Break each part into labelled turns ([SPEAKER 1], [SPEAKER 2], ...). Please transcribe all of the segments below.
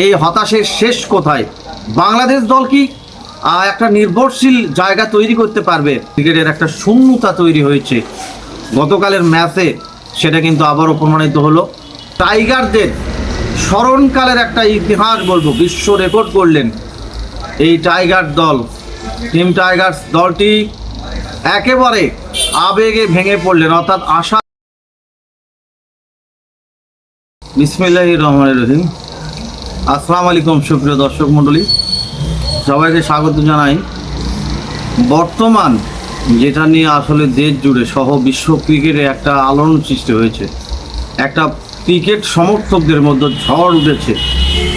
[SPEAKER 1] এই হতাশের শেষ কোথায়? বাংলাদেশ দল কি একটা নির্ভরশীল জায়গা তৈরি করতে পারবে? ক্রিকেটের একটা শূন্যতা তৈরি হয়েছে। গতকালের ম্যাচে সেটা কিন্তু আবারও প্রমাণিত হলো। টাইগারদের স্মরণকালের একটা ইতিহাস বলব, বিশ্ব রেকর্ড করলেন এই টাইগার দল। টিম টাইগার্স দলটি একেবারে আবেগে ভেঙে পড়লেন, অর্থাৎ আশা বিসমিল্লাহ রহমান রহিম। আসসালামু আলাইকুম, সুপ্রিয় দর্শক মণ্ডলী। সবাইকে স্বাগত জানাই। বর্তমান যেটা নিয়ে আসলে দেশ জুড়ে সহ বিশ্ব ক্রিকেটে একটা আলোড়ন সৃষ্টি হয়েছে, একটা ক্রিকেট সমর্থকদের মধ্যে ঝড় উঠেছে,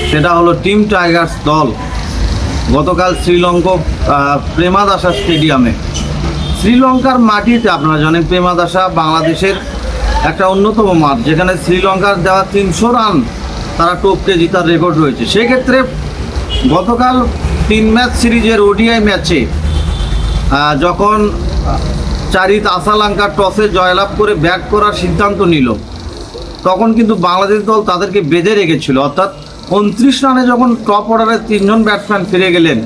[SPEAKER 1] সেটা হলো টিম টাইগার্স দল। গতকাল শ্রীলঙ্কা প্রেমাদাসা স্টেডিয়ামে শ্রীলঙ্কার মাটিতে আপনারা জানেন প্রেমাদাসা বাংলাদেশের একটা অন্যতম মাঠ, যেখানে শ্রীলঙ্কার দেওয়া তিনশো রান তারা টপকে জিতার রেকর্ড রয়েছে। সেক্ষেত্রে গতকাল তিন ম্যাচ সিরিজের ওডিআই ম্যাচে যখন চারিত আসালঙ্কা টসে জয়লাভ করে ব্যাট করার সিদ্ধান্ত নিল, তখন কিন্তু বাংলাদেশ দল তাদেরকে বেঁধে রেখেছিল। অর্থাৎ উনত্রিশ রানে যখন টপ অর্ডারের তিনজন ব্যাটসম্যান ফিরে গেলেন,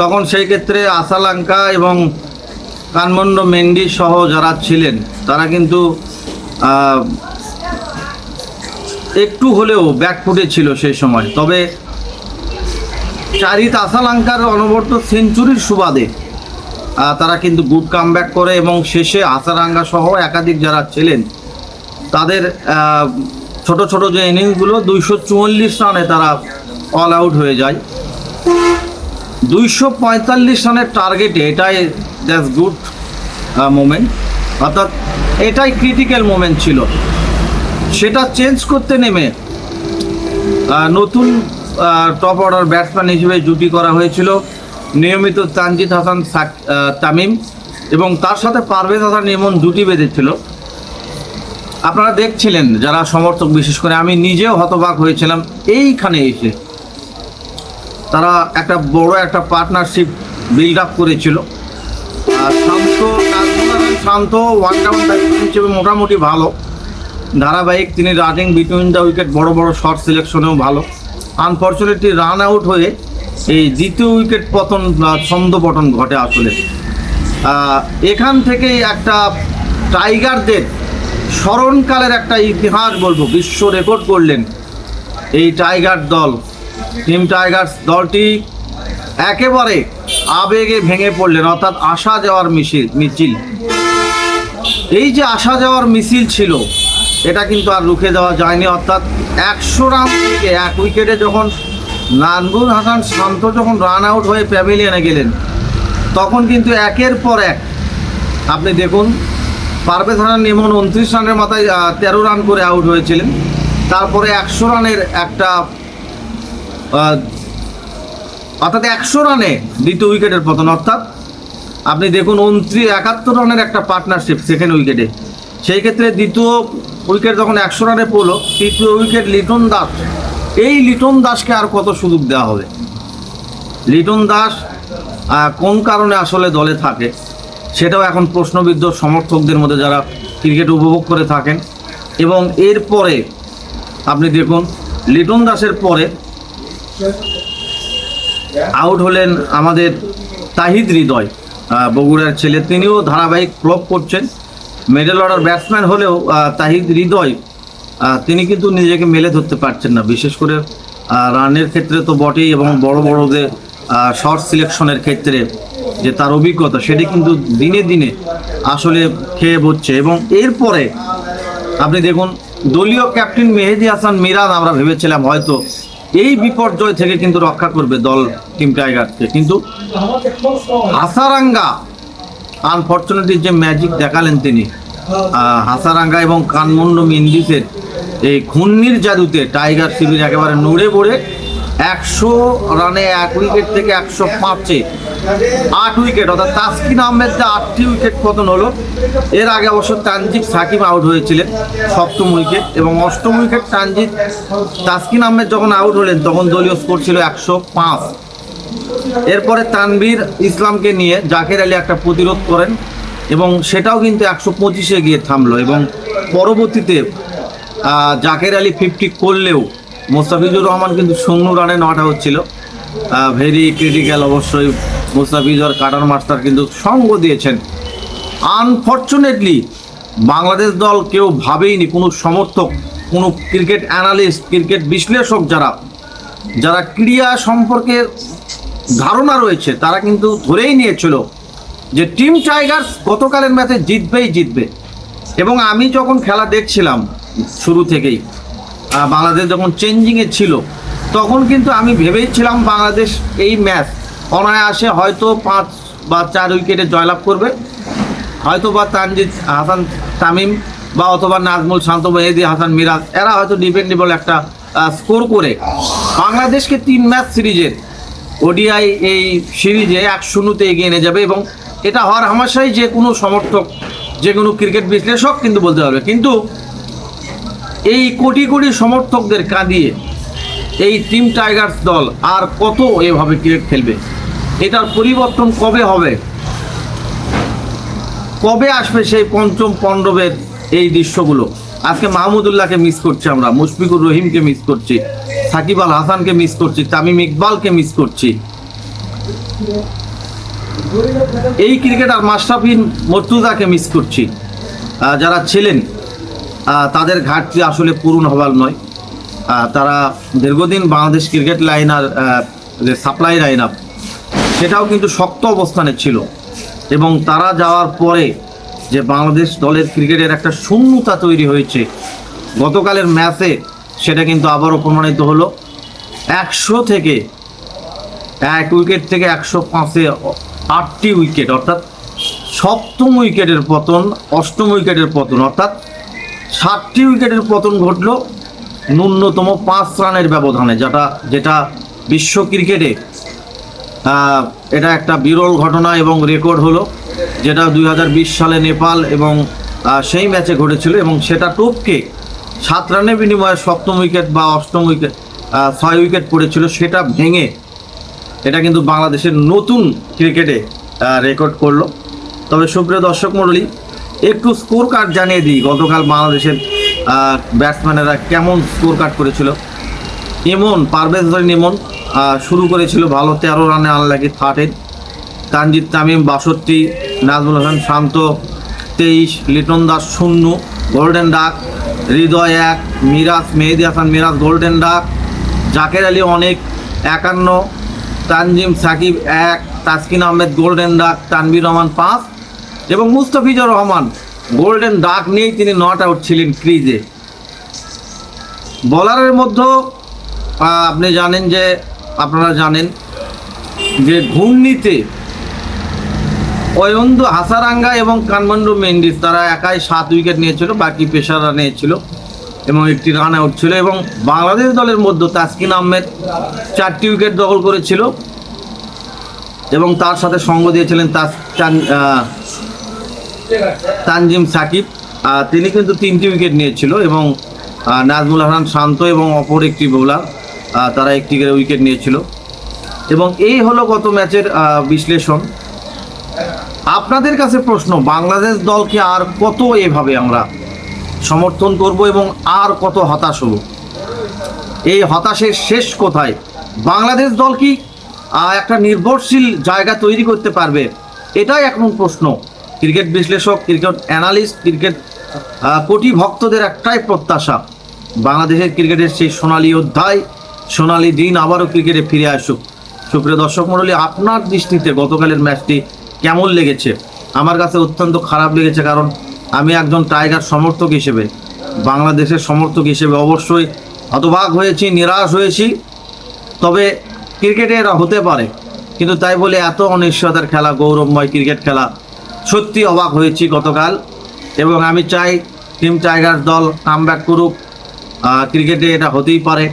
[SPEAKER 1] তখন সেই ক্ষেত্রে আসালঙ্কা এবং কানমন্ড, মেন্ডি সহ যারা ছিলেন, তারা কিন্তু একটু হলেও ব্যাকফুটে ছিল সেই সময়। তবে চারিত আসালঙ্কার অনবর্ত সেঞ্চুরির সুবাদে তারা কিন্তু গুড কামব্যাক করে এবং শেষে আসারাঙ্গা সহ একাধিক যারা ছিলেন, তাদের ছোট ছোট যে ইনিংসগুলো দুইশো চুয়াল্লিশ রানে তারা অল আউট হয়ে যায়। দুইশো পঁয়তাল্লিশ রানের টার্গেটে এটাই দ্যাটস গুড মোমেন্ট অর্থাৎ এটাই ক্রিটিক্যাল মোমেন্ট ছিল। সেটা চেঞ্জ করতে নেমে নতুন টপ অর্ডার ব্যাটসম্যান হিসেবে জুটি করা হয়েছিল নিয়মিত তানজিদ হাসান তামিম এবং তার সাথে পারভেজ হাসান এমন জুটি বেঁধেছিল। আপনারা দেখছিলেন যারা সমর্থক, বিশেষ করে আমি নিজেও হতবাক হয়েছিলাম এইখানে এসে। তারা একটা বড় একটা পার্টনারশিপ বিল্ড আপ করেছিল। শান্ত শান্ত ওয়ান ডাউন মোটামুটি ভালো। ধারাবাহিক তিনি রানিং বিটুইন দ্য উইকেট বড় বড় শর্ট সিলেকশনেও ভালো। আনফর্চুনেটলি রান আউট হয়ে এই দ্বিতীয় উইকেট পতন ছন্দ পতন ঘটে আসলে। এখান থেকেই একটা টাইগারদের স্মরণকালের একটা ইতিহাস বলব, বিশ্ব রেকর্ড করলেন এই টাইগার দল। টিম টাইগার্স দলটি একেবারে আবেগে ভেঙে পড়লেন, অর্থাৎ আসা যাওয়ার মিছিল মিছিল। এই যে আসা যাওয়ার মিছিল ছিল এটা কিন্তু আর রুখে দেওয়া যায়নি, অর্থাৎ একশো রান থেকে এক উইকেটে যখন নানবুল হাসান শান্ত যখন রান আউট হয়ে প্যাভিলিয়নে গেলেন, তখন কিন্তু একের পর এক, আপনি দেখুন, পারভেজ হাসান এমন উনত্রিশ রানের মাথায় তেরো রান করে আউট হয়েছিলেন। তারপরে একশো রানের একটা অর্থাৎ একশো রানে দ্বিতীয় উইকেটের পতন, অর্থাৎ আপনি দেখুন উনত্রিশ, একাত্তর রানের একটা পার্টনারশিপ সেকেন্ড উইকেটে। সেই ক্ষেত্রে দ্বিতীয় উইকেট যখন একশো রানে পড়ল, তৃতীয় উইকেট লিটন দাস। এই লিটন দাসকে আর কত সুযোগ দেওয়া হবে? লিটন দাস কোন কারণে আসলে দলে থাকে? সেটাও এখন প্রশ্নবিদ্ধ সমর্থকদের মধ্যে যারা ক্রিকেট উপভোগ করে থাকেন। এবং এরপরে আপনি দেখুন, লিটন দাসের পরে আউট হলেন আমাদের তাহিদ হৃদয় বগুড়ার ছেলে। তিনিও ধারাবাহিক ফ্লপ করছেন। মিডল অর্ডার ব্যাটসম্যান হলেও তাহিদ হৃদয় তিনি কিন্তু নিজেকে মেলে ধরতে পারছেন না। বিশেষ করে রানের ক্ষেত্রে তো বটেই এবং বড় বড়দের শর্ট সিলেকশনের ক্ষেত্রে যে তার অভিজ্ঞতা, সেটি কিন্তু দিনে দিনে আসলে খেয়ে বসছে এবং এরপরে আপনি দেখুন, দলীয় ক্যাপ্টেন মেহেদি হাসান মিরাজ, আমরা ভেবেছিলাম হয়তো এই বিপর্যয় থেকে কিন্তু রক্ষা করবে দল টিম টাইগারকে। কিন্তু হাসারাঙ্গা আনফর্চুনেটলি যে ম্যাজিক দেখালেন তিনি হাসারাঙ্গা এবং কানমন্ড মিন্দিসের এই ঘূর্ণির জাদুতে টাইগার শিবির একেবারে নড়ে পড়ে একশো রানে এক উইকেট থেকে একশো পাঁচে আট উইকেট অর্থাৎ তাসকিন আহমেদ যে আটটি উইকেট পতন হলো, এর আগে অবশ্য তানজিব সাকিব আউট হয়েছিলেন সপ্তম উইকেট এবং অষ্টম উইকেট তানজিব তাসকিন আহমেদ যখন আউট হলেন, তখন দলীয় স্কোর ছিল একশো পাঁচ। এরপরে তানভীর ইসলামকে নিয়ে জাকের আলী একটা প্রতিরোধ করেন এবং সেটাও কিন্তু একশো পঁচিশে গিয়ে থামলো এবং পরবর্তীতে জাকের আলী ফিফটি করলেও মোস্তাফিজুর রহমান কিন্তু শূন্য রানে নট আউট ছিল ভেরি ক্রিটিক্যাল অবশ্যই মোস্তাফিজুর কাটার মাস্টার কিন্তু সঙ্গ দিয়েছেন। আনফর্চুনেটলি বাংলাদেশ দল কেউ ভাবেইনি, কোনো সমর্থক, কোনো ক্রিকেট অ্যানালিস্ট ক্রিকেট বিশ্লেষক যারা যারা ক্রীড়া সম্পর্কে ধারণা রয়েছে, তারা কিন্তু ধরেই নিয়েছিল যে টিম টাইগার্স গতকালের ম্যাচে জিতবেই জিতবে। এবং আমি যখন খেলা দেখছিলাম শুরু থেকেই বাংলাদেশ যখন চেঞ্জিংয়ে ছিল, তখন কিন্তু আমি ভেবেইছিলাম বাংলাদেশ এই ম্যাচ অনায়াসে হয়তো পাঁচ বা চার উইকেটে জয়লাভ করবে। হয়তো বা তানজিদ, হাসান তামিম বা অথবা নাজমুল শান্ত মেহেদি হাসান মিরাজ, এরা হয়তো ডিপেন্ডেবল একটা স্কোর করে। বাংলাদেশকে তিন ম্যাচ সিরিজের ওডিআই এই সিরিজে এক শূন্যতে এগিয়ে নিয়ে যাবে এবং এটা হওয়ার হামাশাই যে কোনো সমর্থক, যে কোনো ক্রিকেট বিশ্লেষক কিন্তু বলতে পারবে। কিন্তু এই কোটি কোটি সমর্থকদের কাঁদিয়ে এই টিম টাইগার্স দল আর কত এভাবে ক্রিকেট খেলবে? এটার পরিবর্তন কবে হবে? কবে আসবে সেই পঞ্চম পণ্ডবের এই দৃশ্যগুলো। আজকে মাহমুদুল্লাহকে মিস করছি আমরা, মুশফিকুর রহিমকে মিস করছি, সাকিব আল হাসানকে মিস করছি, তামিম ইকবালকে মিস করছি। এই ক্রিকেটার মাশরাফিন মর্তুজাকে মিস করছি। যারা ছিলেন তাদের ঘাটতি আসলে পূরণ হবার নয়। তারা দীর্ঘদিন বাংলাদেশ ক্রিকেট লাইনার যে সাপ্লাই লাইন আপ সেটাও কিন্তু শক্ত অবস্থানে ছিল। এবং তারা যাওয়ার পরে যে বাংলাদেশ দলের ক্রিকেটের একটা শূন্যতা তৈরি হয়েছে। গতকালের ম্যাচে সেটা কিন্তু আবারও প্রমাণিত হলো। একশো থেকে এক উইকেট থেকে একশো পাঁচে আটটি উইকেট, অর্থাৎ সপ্তম উইকেটের পতন, অষ্টম উইকেটের পতন, অর্থাৎ ষাটটি উইকেটের পতন ঘটলো ন্যূনতম পাঁচ রানের ব্যবধানে, যেটা যেটা বিশ্ব ক্রিকেটে এটা একটা বিরল ঘটনা এবং রেকর্ড হলো। যেটা দুই হাজার বিশ সালে নেপাল এবং সেই ম্যাচে ঘটেছিল এবং সেটা টপকে সাত রানের বিনিময়ে সপ্তম উইকেট বা অষ্টম উইকেট ছয় উইকেট পড়েছিল, সেটা ভেঙে এটা কিন্তু বাংলাদেশের নতুন ক্রিকেটে রেকর্ড করল। তবে সুপ্রিয় দর্শক মণ্ডলী, একটু স্কোর কার্ড জানিয়ে দিই, গতকাল বাংলাদেশের ব্যাটসম্যানেরা কেমন স্কোর কার্ড করেছিল। ইমন, পারভেজ ধরেন ইমন শুরু করেছিল ভালো, তেরো রানে আনলাকি থার্টিন। তানজিদ তামিম, বাষট্টি, নাজমুল হাসান, শান্ত, তেইশ, লিটন দাস, শূন্য, গোল্ডেন ডাক, হৃদয় এক, মিরাজ, মেহেদি হাসান, মিরাজ, গোল্ডেন ডাক, জাকের আলী অনেক, একান্ন, তানজিম সাকিব এক, তাসকিন আহমেদ, গোল্ডেন ডাক তানবির রহমান পাঁচ এবং মুস্তাফিজুর রহমান, গোল্ডেন ডাক নিয়েই তিনি নট আউট ছিলেন ক্রিজে। বলারের মধ্যে আপনি জানেন যে, আপনারা জানেন যে, ঘূর্ণিতে অয়ন্দু, হাসারাঙ্গা এবং কানমান্ডু মেন্ডিস, তারা একাই সাত উইকেট নিয়েছিল, বাকি পেশারা নিয়েছিল এবং একটি রান আউট ছিল এবং বাংলাদেশ দলের মধ্যে তাসকিন আহমেদ চারটি উইকেট দখল করেছিল এবং তার সাথে সঙ্গ দিয়েছিলেন তাস তানজিম সাকিব। তিনি কিন্তু তিনটি উইকেট নিয়েছিল এবং নাজমুল হাসান শান্ত এবং অপর একটি বোলার তারা একটি করে উইকেট নিয়েছিল। এবং এই হলো গত ম্যাচের বিশ্লেষণ। আপনাদের কাছে প্রশ্ন, বাংলাদেশ দলকে আর কত এভাবে আমরা সমর্থন করব এবং আর কত হতাশ হব? এই হতাশের শেষ কোথায়? বাংলাদেশ দল কি একটা নির্ভরশীল জায়গা তৈরি করতে পারবে? এটাই এখন প্রশ্ন। ক্রিকেট বিশ্লেষক, ক্রিকেট অ্যানালিস্ট, ক্রিকেট কোটি ভক্তদের একটাই প্রত্যাশা। বাংলাদেশের ক্রিকেটের সেই সোনালি অধ্যায়, সোনালি দিন আবারও ক্রিকেটে ফিরে আসুক। সুপ্রিয় দর্শক মণ্ডলী, আপনার দৃষ্টিতে গতকালের ম্যাচটি কেমন লেগেছে? আমার কাছে অত্যন্ত খারাপ লেগেছে কারণ আমি একজন টাইগার সমর্থক হিসেবে, বাংলাদেশের সমর্থক হিসেবে অবশ্যই হতবাক হয়েছি, নিরাশ হয়েছি। তবে ক্রিকেটে এরা হতে পারে। কিন্তু তাই বলে এত অনিশ্চয়তার খেলা, গৌরবময় ক্রিকেট খেলা, সত্যি অবাক হয়েছি গতকাল। এবং আমি চাই টিম টাইগার দল কামব্যাক করুক। ক্রিকেটে এটা হতেই পারে।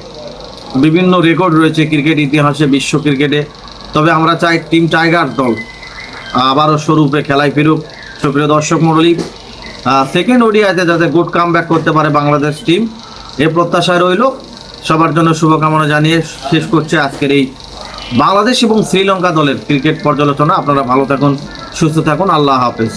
[SPEAKER 1] বিভিন্ন রেকর্ড রয়েছে ক্রিকেট ইতিহাসে, বিশ্ব ক্রিকেটে তবে আমরা চাই টিম টাইগার দল আবারও স্বরূপে খেলায় ফিরুক। সুপ্রিয় দর্শক মণ্ডলী সেকেন্ড ওডিআইতে যাতে গুড কাম ব্যাক করতে পারে বাংলাদেশ টিম এ প্রত্যাশায় রইল। সবার জন্য শুভকামনা জানিয়ে শেষ করছে আজকের এই বাংলাদেশ এবং শ্রীলঙ্কা দলের ক্রিকেট পর্যালোচনা। আপনারা ভালো থাকুন, সুস্থ থাকুন, আল্লাহ হাফেজ।